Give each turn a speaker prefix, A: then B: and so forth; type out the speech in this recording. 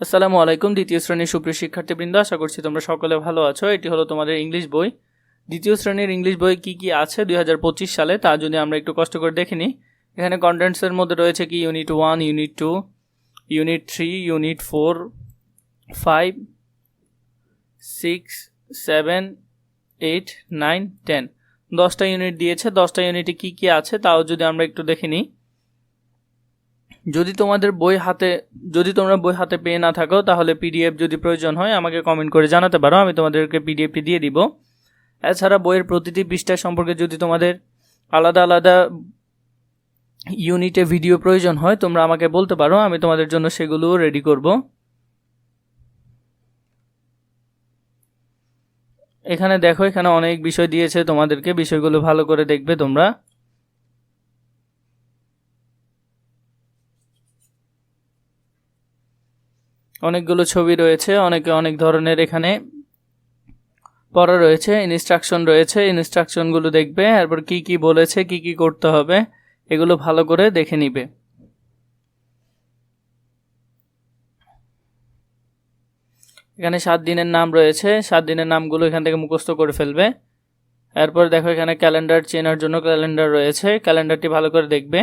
A: আসসালামু আলাইকুম, দ্বিতীয় শ্রেণির সুপ্রিয় শিক্ষার্থীবৃন্দ, আশা করছি তোমরা সকলে ভালো আছো। এটি হলো তোমাদের ইংলিশ বই। দ্বিতীয় শ্রেণির ইংলিশ বই কি কি আছে দুই হাজার পঁচিশ সালে, তা যদি আমরা একটু কষ্ট করে দেখে নিই। এখানে কন্টেন্টসের মধ্যে রয়েছে কি unit one unit two unit three unit four five six seven eight nine ten দশটা ইউনিট দিয়েছে, দশটা ইউনিটে কি কি আছে, তাও যদি আমরা একটু দেখে নিই। যদি তোমাদের বই হাতে, যদি তোমরা বই হাতে পেয়ে না থাকো, তাহলে পিডিএফ যদি প্রয়োজন হয়, আমাকে কমেন্ট করে জানাতে পারো, আমি তোমাদেরকে পিডিএফটি দিয়ে দিব। এছাড়া বইয়ের প্রতিটি পৃষ্ঠা সম্পর্কে যদি তোমাদের আলাদা আলাদা ইউনিটে ভিডিও প্রয়োজন হয়, তোমরা আমাকে বলতে পারো, আমি তোমাদের জন্য সেগুলোও রেডি করব। এখানে দেখো, এখানে অনেক বিষয় দিয়েছে তোমাদেরকে, বিষয়গুলো ভালো করে দেখবে তোমরা। অনেকগুলো ছবি রয়েছে, অনেকে অনেক ধরনের এখানে পড়া রয়েছে ইনস্ট্রাকশন রয়েছে ইনস্ট্রাকশনগুলো দেখবে, এরপর কি কি বলেছে, কি কি করতে হবে, এগুলো ভালো করে দেখে নিবে। এখানে সাত দিনের নাম রয়েছে, সাত দিনের নামগুলো এখান থেকে মুখস্থ করে ফেলবে। এরপর দেখো এখানে ক্যালেন্ডার চেনার জন্য ক্যালেন্ডার রয়েছে ক্যালেন্ডারটি ভালো করে দেখবে।